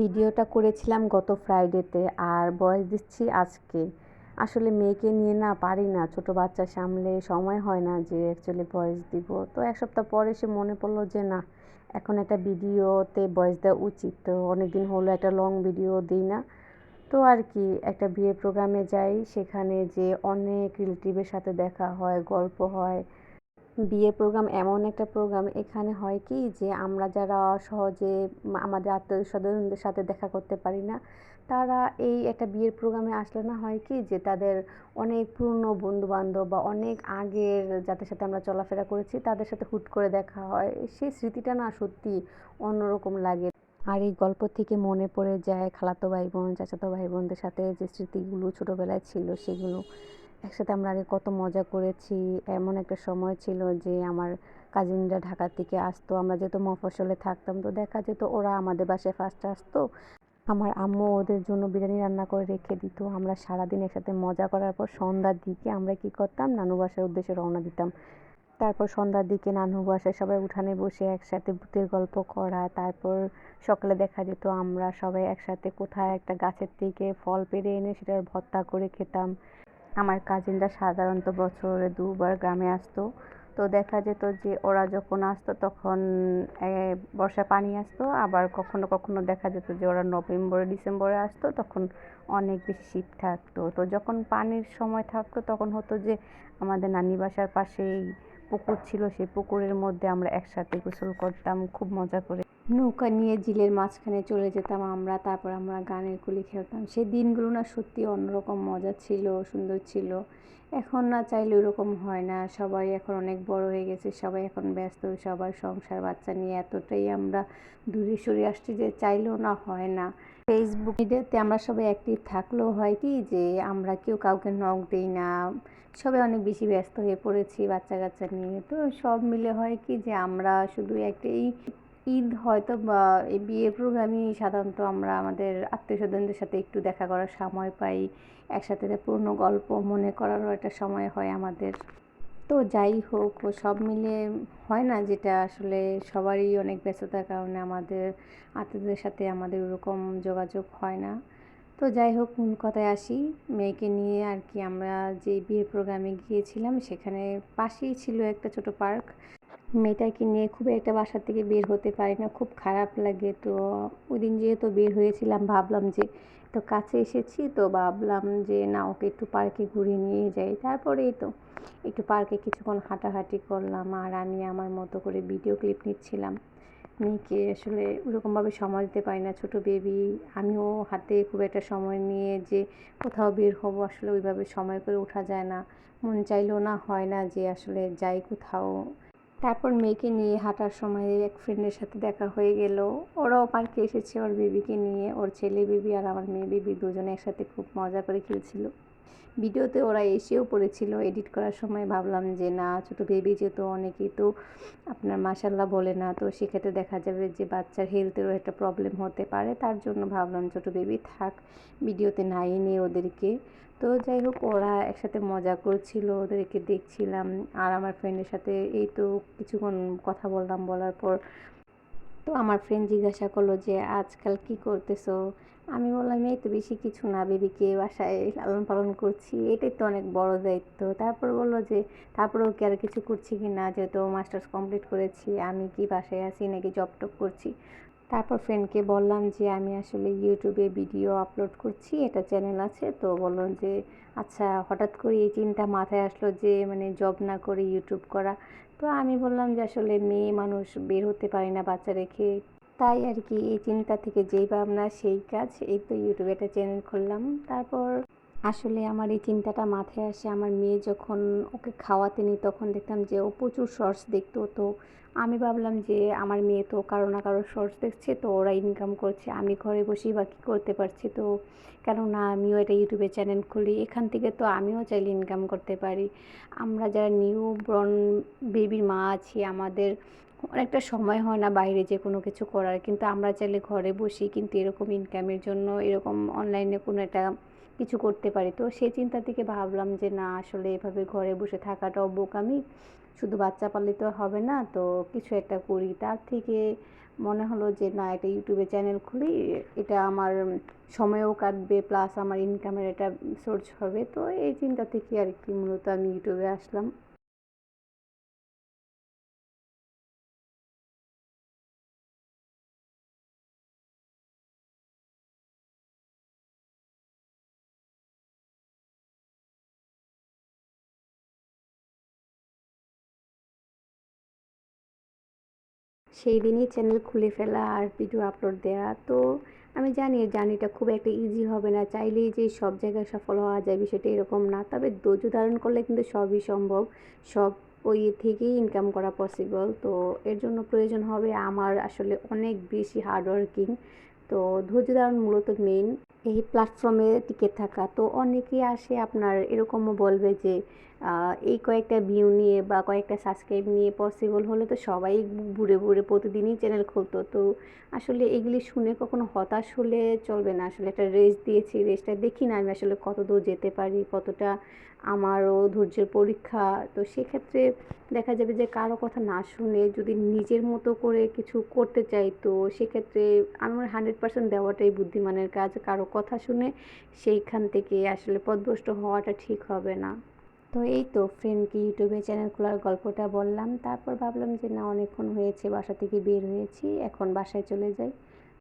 ভিডিওটা করেছিলাম গত ফ্রাইডেতে আর ভয়েস দিচ্ছি আজকে। আসলে মেয়েকে নিয়ে না পারি না, ছোট বাচ্চা সামলে সময় হয় না যে অ্যাকচুয়ালি ভয়েস দিব। তো এক সপ্তাহ পরে সে মনে পড়ল যে না, এখন একটা ভিডিওতে ভয়েস দেওয়া উচিত। তো অনেক দিন হলো একটা লং ভিডিও দিই না। তো আর কি, একটা বিয়ের প্রোগ্রামে যাই, সেখানে যে অনেক রিলেটিভের সাথে দেখা হয়, গল্প হয় বিয়ের প্রোগ্রাম এমন একটা প্রোগ্রাম এখানে হয় কি যে আমরা যারা সহজে আমাদের আত্মীয় স্বজনদের সাথে দেখা করতে পারি না, তারা এই একটা বিয়ের প্রোগ্রামে আসলে না হয় কি যে তাদের অনেক পুরনো বন্ধুবান্ধব বা অনেক আগের যাদের সাথে আমরা চলাফেরা করেছি তাদের সাথে হুট করে দেখা হয়, সেই স্মৃতিটা না সত্যি অন্যরকম লাগে। আর এই গল্প থেকে মনে পড়ে যায় খালাতো ভাই বোন, চাচাতো ভাই বোনদের সাথে যে স্মৃতিগুলো ছোটোবেলায় ছিল সেগুলো। একসাথে আমরা আগে কত মজা করেছি। এমন একটা সময় ছিল যে আমার কাজিনরা ঢাকা থেকে আসতো, আমরা যেহেতু মফস্বলে থাকতাম, তো দেখা যেত ওরা আমাদের বাসায় ফার্স্টে আসতো। আমার আম্মু ওদের জন্য বিরিয়ানি রান্না করে রেখে দিত। আমরা সারাদিন একসাথে মজা করার পর সন্ধ্যার দিকে আমরা কি করতাম? নানু বাসার উদ্দেশ্যে রওনা দিতাম। তারপর সন্ধ্যার দিকে নানু বাসায় সবাই উঠানে বসে একসাথে ভূতের গল্প করা। তারপর সকালে দেখা যেত আমরা সবাই একসাথে কোথায় একটা গাছের থেকে ফল পেড়ে এনে সেটার ভর্তা করে খেতাম। আমার কাজিনরা সাধারণত বছরে দুবার গ্রামে আসতো। তো দেখা যেত যে, ওরা যখন আসতো তখন বর্ষা পানি আসতো। আবার কখনো কখনো দেখা যেত যে, ওরা নভেম্বরে, ডিসেম্বরে আসতো। তখন অনেক বেশি শীত থাকতো। তো যখন পানির সময় থাকতো তখন হতো যে, আমাদের নানি বাসার পাশেই পুকুর ছিল। সেই পুকুরের মধ্যে আমরা একসাথে গোসল করতাম, খুব মজা করে। নৌকা নিয়ে ঝিলের মাঝখানে চলে যেতাম আমরা, তারপর আমরা গানের কুলি খেলতাম। সেই দিনগুলো না সত্যি অন্যরকম মজা ছিল, সুন্দর ছিল। এখন না চাইলে ওরকম হয় না। সবাই এখন অনেক বড় হয়ে গেছে, সবাই এখন ব্যস্ত, সবার সংসার, বাচ্চা নিয়ে এতটাই আমরা দূরে সরে আসছি যে চাইলেও না হয় না। ফেসবুক মিডিয়াতে আমরা সবাই অ্যাক্টিভ থাকলেও হয় কি যে আমরা কেউ কাউকে নখ দিই না। সবাই অনেক বেশি ব্যস্ত হয়ে পড়েছি বাচ্চা কাচ্চা নিয়ে। তো সব মিলে হয় কি যে আমরা শুধু একটা এই ঈদ হয়তো বা এই বিয়ের প্রোগ্রামই সাধারণত আমরা আমাদের আত্মীয় স্বজনদের সাথে একটু দেখা করার সময় পাই। একসাথে পুরনো গল্প মনে করারও একটা সময় হয় আমাদের। তো যাই হোক, সব মিলে হয় না যেটা আসলে সবারই অনেক ব্যস্ততার কারণে আমাদের আত্মীয়দের সাথে আমাদের ওরকম যোগাযোগ হয় না। তো যাই হোক, মূল কথায় আসি। মেয়েকে নিয়ে আর কি আমরা যে বিয়ের প্রোগ্রামে গিয়েছিলাম, সেখানে পাশেই ছিল একটা ছোট পার্ক। মেয়েটাকে নিয়ে খুব একটা বাসা থেকে বের হতে পারি না, খুব খারাপ লাগে। তো ওই দিন যেহেতু বের হয়েছিলাম, ভাবলাম যে তো কাছে এসেছি তো ভাবলাম যে না, ওকে একটু পার্কে ঘুরিয়ে নিয়ে যাই। তারপরেই তো একটু পার্কে কিছুক্ষণ হাঁটাহাঁটি করলাম আর আমি আমার মতো করে ভিডিও ক্লিপ নিচ্ছিলাম। মেয়েকে আসলে ওরকমভাবে সময় দিতে পারি না, ছোটো বেবি। আমিও হাতে খুব একটা সময় নিয়ে যে কোথাও বের হব আসলে ওইভাবে সময় করে ওঠা যায় না। মন চাইলেও না হয় না যে আসলে যাই কোথাও। তারপর মেয়েকে নিয়ে হাঁটার সময় এক ফ্রেন্ডের সাথে দেখা হয়ে গেল। ওরাও পার্কে এসেছে ওর বেবিকে নিয়ে। ওর ছেলে বেবি আর আমার মেয়ে বেবি দুজনে একসাথে খুব মজা করে খেলছিল। ভিডিওতে ওরা এসেও পড়েছিল এডিট করার সময়। ভাবলাম যে, না, ছোটো বেবি যেহেতু অনেকেই তো আপনার মাসাল্লাহ বলে না, তো সেক্ষেত্রে দেখা যাবে যে বাচ্চার হেলথেরও একটা প্রবলেম হতে পারে। তার জন্য ভাবলাম ছোটো বেবি থাক, ভিডিওতে নাই নিয়ে ওদেরকে। তো যাই হোক, ওরা একসাথে মজা করছিল, ওদেরকে দেখছিলাম। আর আমার ফ্রেন্ডের সাথে এই তো কিছুক্ষণ কথা বললাম, বলার পর তো আমার ফ্রেন্ড জিজ্ঞাসা করল যে, আজকাল কি করতেছো? আমি বললাম, এই তো বেশি কিছু না বেবিকে বাসায় লালন পালন করছি। এটাই তো অনেক বড় দায়িত্ব। তারপর বলল যে, তারপরেও কি আর কিছু করছি কি না? যেহেতু মাস্টার্স কমপ্লিট করেছি, আমি কি বাসায় আছি নাকি জব টপ করছি? তারপর ফ্রেন্ডকে বললাম যে, আমি আসলে ইউটিউবে ভিডিও আপলোড করছি, এটা চ্যানেল আছে। তো বললাম যে আচ্ছা হঠাৎ করে এই চিন্তা মাথায় আসলো যে মানে জব না করে ইউটিউব করা। তো আমি বললাম যে আসলে মেয়ে মানুষ বের হতে পারে না বাচ্চা রেখে। তাই আর কি এই চিন্তা থেকে যেই ভাবনা সেই কাজ এই তো ইউটিউবে একটা চ্যানেল খুললাম। তারপর আসলে আমার এই চিন্তাটা মাথায় আসে। আমার মেয়ে যখন ওকে খাওয়াতে নিই, তখন দেখতাম যে ও প্রচুর শর্টস দেখতো। তো আমি ভাবলাম যে আমার মেয়ে তো কারও না কারও শর্টস দেখছে, তো ওরা ইনকাম করছে। আমি ঘরে বসেই বা কী করতে পারছি? তো কেননা আমিও এটা ইউটিউবে চ্যানেল খুলি, এখান থেকে তো আমিও চাইলে ইনকাম করতে পারি। আমরা যারা নিউ ব্রন বেবির মা আছি, আমাদের অনেকটা সময় হয় না বাইরে যে কোনো কিছু করার। কিন্তু আমরা চাইলে ঘরে বসি কিন্তু এরকম ইনকামের জন্য, এরকম অনলাইনে কোনো একটা কিছু করতে পারি। তো সেই চিন্তা থেকে ভাবলাম যে, না, আসলে এভাবে ঘরে বসে থাকাটাও বোকামি। শুধু বাচ্চা পাললে তো হবে না, তো কিছু একটা করি। তার থেকে মনে হলো যে, না এটা ইউটিউবে চ্যানেল খুলি, এটা আমার সময়ও কাটবে প্লাস আমার ইনকামের একটা সোর্স হবে। তো এই চিন্তা থেকে আর কি মূলত আমি ইউটিউবে আসলাম। সেই দিনই চ্যানেল খুলে ফেলা আর ভিডিও আপলোড দেওয়া তো আমি জানি জার্নিটা খুব একটা ইজি হবে না। চাইলেই যে সব জায়গায় সফল হওয়া যায় বিষয়টা এরকম না। তবে ধৈর্য ধারণ করলে কিন্তু সবই সম্ভব। সব ওই থেকেই ইনকাম করা পসিবল তো এর জন্য প্রয়োজন হবে আমার আসলে অনেক বেশি হার্ডওয়ার্কিং তো ধৈর্য ধারণ মূলত মেইন এই প্ল্যাটফর্মে টিকে থাকা। তো অনেকেই আসে আপনার এরকমও বলবে যে এই কয়েকটা ভিউ নিয়ে বা কয়েকটা সাবস্ক্রাইব নিয়ে পসিবল হলে তো সবাই ঘুরে ঘুরে প্রতিদিনই চ্যানেল খুলতো। তো আসলে এগুলি শুনে কখনো হতাশ হলে চলবে না। আসলে একটা রেস দিয়েছি রেসটা দেখি না আমি আসলে কত দূর যেতে পারি, কতটা আমারও ধৈর্যের পরীক্ষা। তো সেক্ষেত্রে দেখা যাবে যে কারও কথা না শুনে যদি নিজের মতো করে কিছু করতে চাই, তো সেক্ষেত্রে আমার হান্ড্রেড পার্সেন্ট দেওয়াটাই বুদ্ধিমানের কাজ। কারও কথা শুনে সেইখান থেকে আসলে পদভ্রষ্ট হওয়াটা ঠিক হবে না। তো এই তো ফ্রেন্ডকে ইউটিউবে চ্যানেল খোলার গল্পটা বললাম। তারপর ভাবলাম যে না, অনেকক্ষণ হয়েছে, বাসা থেকে বের হয়েছি, এখন বাসায় চলে যাই।